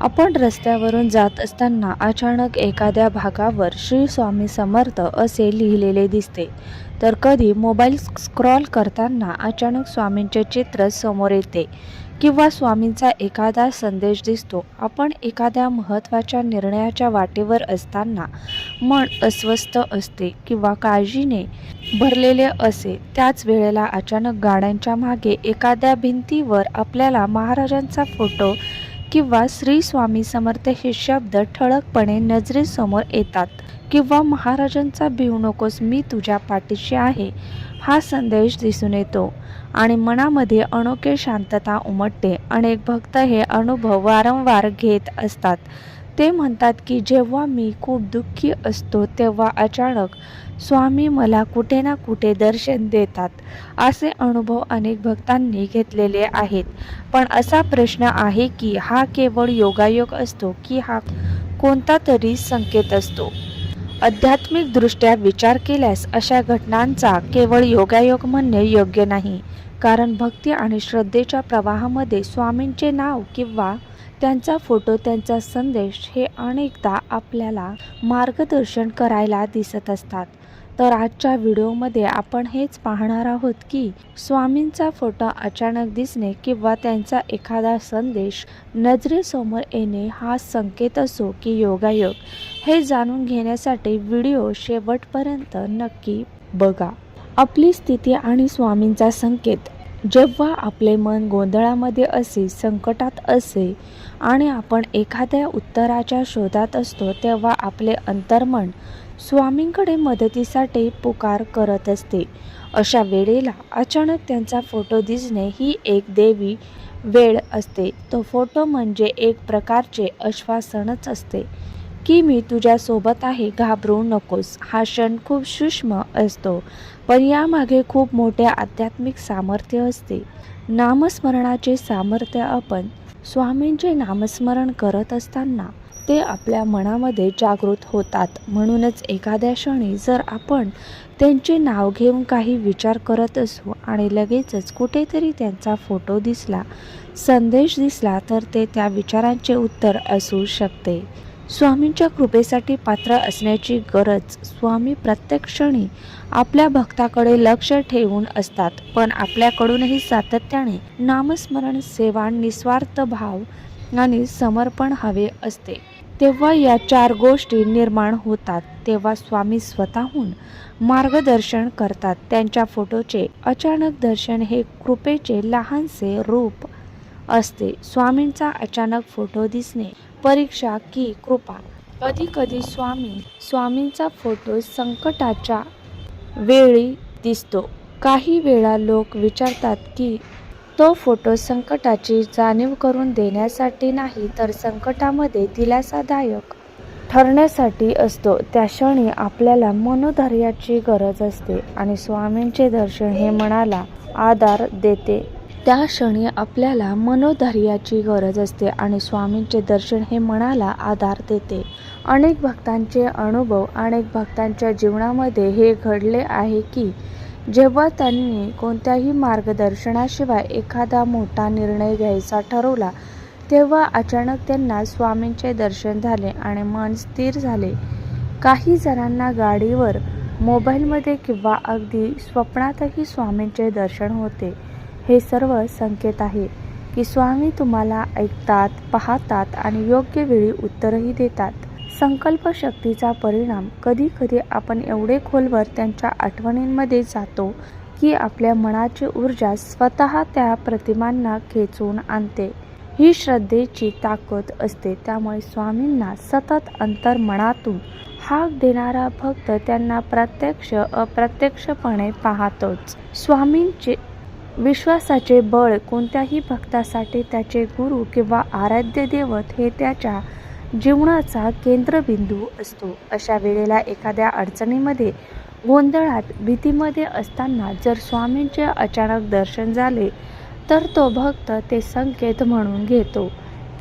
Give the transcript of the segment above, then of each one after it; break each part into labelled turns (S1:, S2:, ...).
S1: आपण रस्त्यावरून जात असताना अचानक एखाद्या भागावर श्री स्वामी समर्थ असे लिहिलेले दिसते. तर कधी मोबाईल स्क्रॉल करताना अचानक स्वामींचे चित्र समोर येते किंवा स्वामींचा एखादा संदेश दिसतो. आपण एखाद्या महत्त्वाच्या निर्णयाच्या वाटेवर असताना मन अस्वस्थ असते किंवा काळजीने भरलेले असे त्याच वेळेला अचानक गाड्यांच्या मागे एखाद्या भिंतीवर आपल्याला महाराजांचा फोटो किंवा श्री स्वामी समर्थ हे शब्द ठळकपणे नजरेसमोर येतात. किंवा महाराजांचा भिवू नकोस मी तुझ्या पाठीशी आहे हा संदेश दिसून येतो. आणि मनामध्ये अनोखे शांतता उमटते. अनेक भक्त हे अनुभव वारंवार घेत असतात. ते म्हणतात की जेव्हा मी खूप दुःखी असतो तेव्हा अचानक स्वामी मला कुठे ना कुठे दर्शन देतात असे अनुभव अनेक भक्तांनी घेतलेले आहेत. पण असा प्रश्न आहे की हा केवळ योगायोग असतो की हा कोणता तरी संकेत असतो? आध्यात्मिकदृष्ट्या विचार केल्यास अशा घटनांचा केवळ योगायोग म्हणणे योग्य नाही. कारण भक्ती आणि श्रद्धेच्या प्रवाहामध्ये स्वामींचे नाव किंवा त्यांचा फोटो त्यांचा संदेश हे अनेकदा आपल्याला मार्गदर्शन करायला दिसत असतात. तर आजच्या व्हिडिओमध्ये आपण हेच पाहणार आहोत की स्वामींचा फोटो अचानक दिसणे किंवा त्यांचा एखादा संदेश नजरेसमोर येणे हा संकेत असो की योगायोग हे जाणून घेण्यासाठी व्हिडिओ शेवटपर्यंत नक्की बघा. आपली स्थिती आणि स्वामींचा संकेत जेव्हा आपले मन गोंधळामध्ये असे संकटात असे आणि आपण एखाद्या उत्तराच्या शोधात असतो तेव्हा आपले अंतर्मन स्वामींकडे मदतीसाठी पुकार करत असते. अशा वेळेला अचानक त्यांचा फोटो दिसणे ही एक देवी वेळ असते. तो फोटो म्हणजे एक प्रकारचे आश्वासनच असते. की मी तुझ्यासोबत आहे घाबरू नकोस. हा क्षण खूप सूक्ष्म असतो पण यामागे खूप मोठे आध्यात्मिक सामर्थ्य असते. नामस्मरणाचे सामर्थ्य आपण स्वामींचे नामस्मरण करत असताना ते आपल्या मनामध्ये जागृत होतात. म्हणूनच एखाद्या क्षणी जर आपण त्यांचे नाव घेऊन काही विचार करत असू आणि लगेचच कुठेतरी त्यांचा फोटो दिसला संदेश दिसला तर ते त्या विचारांचे उत्तर असू शकते. स्वामींच्या कृपेसाठी पात्र असण्याची गरज स्वामी प्रत्येक क्षणी आपल्या भक्ताकडे लक्ष ठेवून असतात पण आपल्याकडूनही सातत्याने नामस्मरण सेवा निस्वार्थ भाव आणि समर्पण हवे असते. तेव्हा या चार गोष्टी निर्माण होतात. तेव्हा स्वामी स्वतःहून मार्गदर्शन करतात. त्यांच्या फोटोचे अचानक दर्शन हे कृपेचे लहानसे रूप असते. स्वामींचा अचानक फोटो दिसणे परीक्षा की कृपा. कधी कधी स्वामी स्वामींचा फोटो संकटाच्या वेळी दिसतो. काही वेळा लोक विचारतात की तो फोटो संकटाची जाणीव करून देण्यासाठी नाही तर संकटामध्ये दिलासादायक ठरण्यासाठी असतो. त्या क्षणी आपल्याला मनोधैर्याची गरज असते आणि स्वामींचे दर्शन हे मनाला आधार देते. त्या क्षणी आपल्याला मनोधैर्याची गरज असते आणि स्वामींचे दर्शन हे मनाला आधार देते. अनेक भक्तांचे अनुभव अनेक भक्तांच्या जीवनामध्ये हे घडले आहे की जेव्हा त्यांनी कोणत्याही मार्गदर्शनाशिवाय एखादा मोठा निर्णय घ्यायचा ठरवला तेव्हा अचानक त्यांना स्वामींचे दर्शन झाले आणि मन स्थिर झाले. काही जणांना गाडीवर मोबाईलमध्ये किंवा अगदी स्वप्नातही स्वामींचे दर्शन होते. हे सर्व संकेत आहे की स्वामी तुम्हाला ऐकतात पाहतात आणि योग्य वेळी उत्तरही देतात. संकल्प शक्तीचा परिणाम कधी कधी आपण एवढे खोलवर त्यांच्या आठवणींमध्ये जातो की आपल्या मनाची ऊर्जा स्वतः त्या प्रतिमांना खेचून आणते. ही श्रद्धेची ताकद असते त्यामुळे स्वामींना सतत अंतर्मनातून हाक देणारा भक्त त्यांना प्रत्यक्ष अप्रत्यक्षपणे पाहतोच. स्वामींचे विश्वासाचे बळ कोणत्याही भक्तासाठी त्याचे गुरु किंवा आराध्य देवत हे त्याच्या जीवनाचा केंद्रबिंदू असतो. अशा वेळेला एखाद्या अडचणीमध्ये गोंधळात भीतीमध्ये असताना जर स्वामींचे अचानक दर्शन झाले तर तो भक्त ते संकेत म्हणून घेतो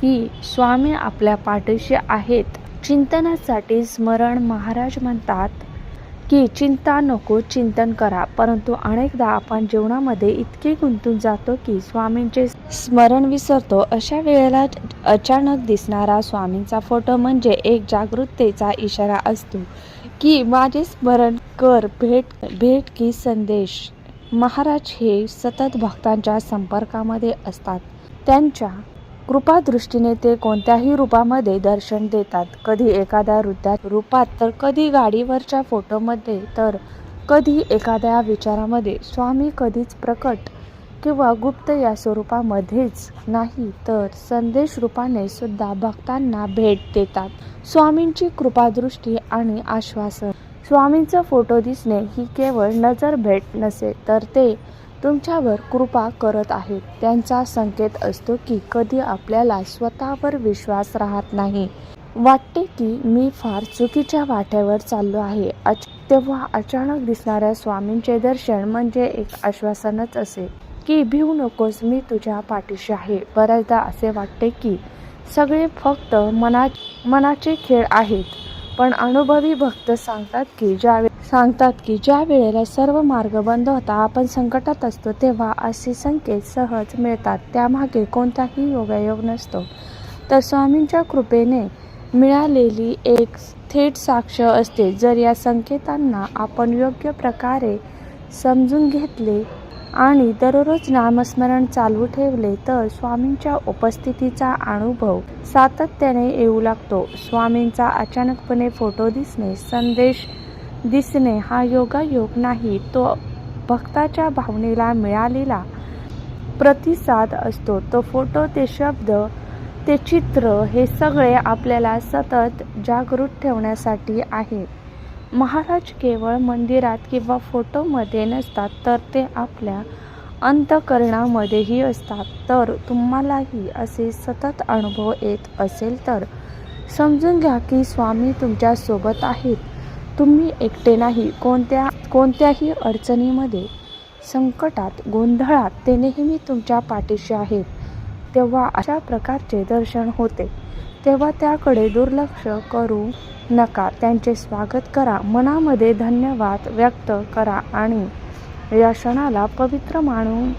S1: की स्वामी आपल्या पाठीशी आहेत. चिंतनासाठी स्मरण महाराज म्हणतात की चिंता नको चिंतन करा. परंतु अनेकदा आपण जीवनामध्ये इतके गुंतून जातो की स्वामींचे स्मरण विसरतो अशा वेळेला अचानक दिसणारा स्वामींचा फोटो म्हणजे एक जागृततेचा इशारा असतो की माझे स्मरण कर भेट भेट की संदेश. महाराज हे सतत भक्तांच्या संपर्कामध्ये असतात. त्यांच्या कृपादृष्टीने ते कोणत्याही रूपामध्ये दर्शन देतात. कधी एखाद्या वृद्धा रूपात तर कधी गाडीवरच्या फोटोमध्ये तर कधी एखाद्या विचारामध्ये स्वामी कधीच प्रकट किंवा गुप्त या स्वरूपामध्येच नाही तर संदेश रूपाने सुद्धा भक्तांना भेट देतात. स्वामींची कृपादृष्टी आणि आश्वासन. स्वामींचा फोटो दिसणे ही केवळ नजर भेट नसे तर ते तुमच्यावर कृपा करत आहेत त्यांचा संकेत असतो की कधी आपल्याला स्वतःवर विश्वास राहत नाही. वाटते की मी फार चुकीच्या वाट्यावर चाललो आहे. अच तेव्हा अचानक दिसणाऱ्या स्वामींचे दर्शन म्हणजे एक आश्वासनच असे की भिवू नकोस मी तुझ्या पाठीशी आहे. बऱ्याचदा असे वाटते की सगळे फक्त मना मनाचे खेळ आहेत. पण अनुभवी भक्त सांगतात की ज्या सांगतात की ज्या वेळेला सर्व मार्ग बंद होता आपण संकटात असतो तेव्हा असे संकेत सहज मिळतात. त्यामागे कोणताही योगायोग नसतो. तर स्वामींच्या कृपेने मिळालेली एक थेट साक्ष असते. जर या संकेतांना आपण योग्य प्रकारे समजून घेतले आणि दररोज नामस्मरण चालू ठेवले तर स्वामींच्या उपस्थितीचा अनुभव सातत्याने येऊ लागतो. स्वामींचा अचानकपणे फोटो दिसणे संदेश दिसणे हा योगायोग नाही तो भक्ताच्या भावनेला मिळालेला प्रतिसाद असतो. तो फोटो ते शब्द ते चित्र हे सगळे आपल्याला सतत जागृत ठेवण्यासाठी आहे. महाराज केवळ मंदिरात किंवा फोटोमध्ये नसतात तर ते आपल्या अंतकरणामध्येही असतात. तर तुम्हालाही असे सतत अनुभव येत असेल तर समजून घ्या की स्वामी तुमच्यासोबत आहेत. तुम्ही एकटे नाही कोणत्या कोणत्याही अडचणीमध्ये संकटात गोंधळात ते नेहमी तुमच्या पाठीशी आहेत. तेव्हा अशा प्रकारचे दर्शन होते. तेव्हा त्याकडे दुर्लक्ष करू नका. त्यांचे स्वागत करा. मनामध्ये धन्यवाद व्यक्त करा आणि या क्षणाला पवित्र मानून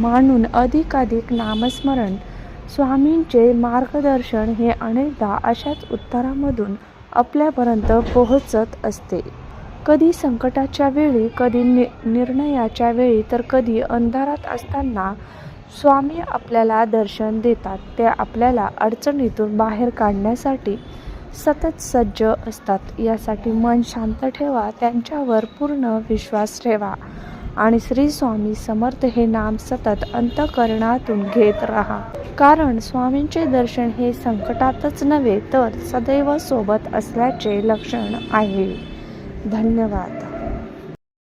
S1: मानून अधिकाधिक नामस्मरण. स्वामींचे मार्गदर्शन हे अनेकदा अशाच उत्तरामधून आपल्यापर्यंत पोहोचत असते. कधी संकटाच्या वेळी कधी नि निर्णयाच्या वेळी तर कधी अंधारात असताना स्वामी आपल्याला दर्शन देतात. ते आपल्याला अडचणीतून बाहेर काढण्यासाठी सतत सज्ज असतात. यासाठी मन शांत ठेवा त्यांच्यावर पूर्ण विश्वास ठेवा. आणि श्री स्वामी समर्थ हे नाम सतत अंतकरणातून घेत राहा. कारण स्वामींचे दर्शन हे संकटातच नव्हे तर सदैव सोबत असल्याचे लक्षण आहे. धन्यवाद.